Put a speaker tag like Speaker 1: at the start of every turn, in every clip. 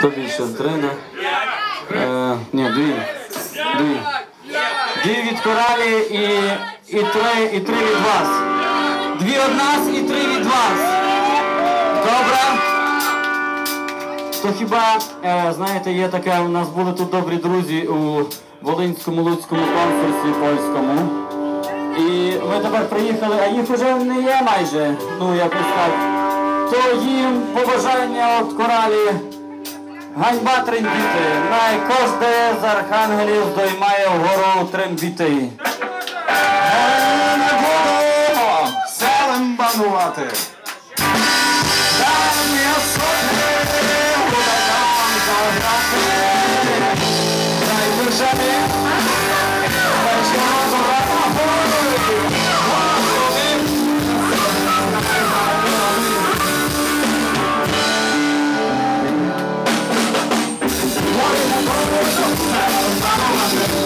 Speaker 1: То більше три, да? Е, ні, дві. Дві. Дві від коралі і, і, три, і три від вас. Дві від нас і три від вас. Добре? То хіба, е, знаєте, є таке, у нас були тут добрі друзі у Волинському Луцькому конкурсі польському. І ми тепер приїхали, а їх вже не є майже, ну якось так. То їм побажання від коралі. Ганьба трембіти, най кожде з архангелів доймає вгору трембіти. Ми не будемо селем банувати. Дай сотні гудакам заграти. Дай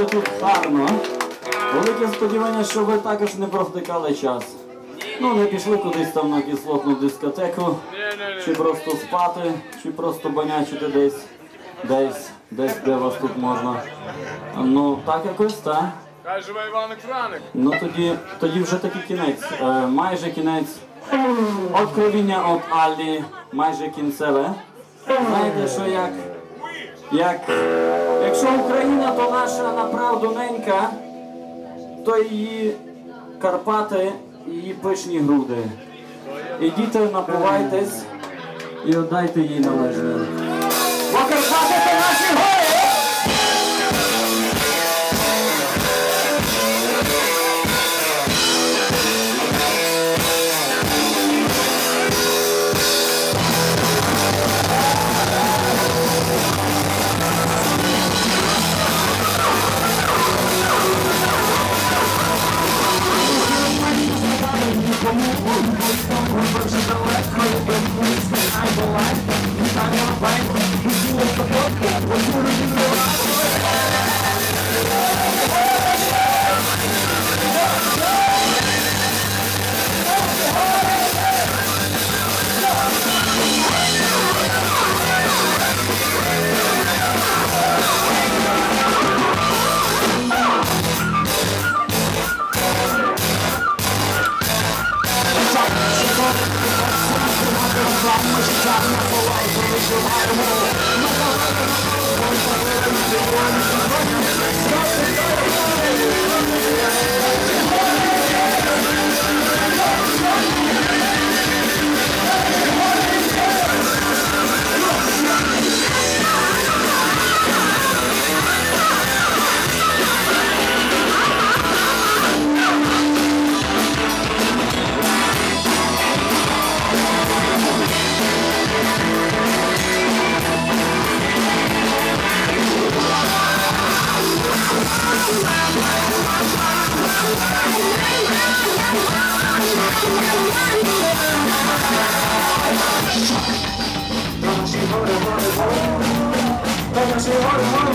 Speaker 1: Побути тут гарно. Велике сподівання, що ви також не провтикали час. Ну, не пішли кудись там на кислотну дискотеку, чи просто спати, чи просто банячити десь, десь, десь, де вас тут можна. Ну, так якось, так. Хай живе Іваник Франик. Ну тоді, тоді вже такий кінець. Е, майже кінець. Откровіння від Аллі, майже кінцеве. Знаєте, що як, як якщо Україна, то наша направду ненька, то її Карпати, її пишні груди. Ідіть, напувайтесь і віддайте їй належне. Бо Карпати influence me, I
Speaker 2: will.
Speaker 1: I'm not for what I'm Vamos a ir it. ahora, ahora. Vamos a ir ahora, it.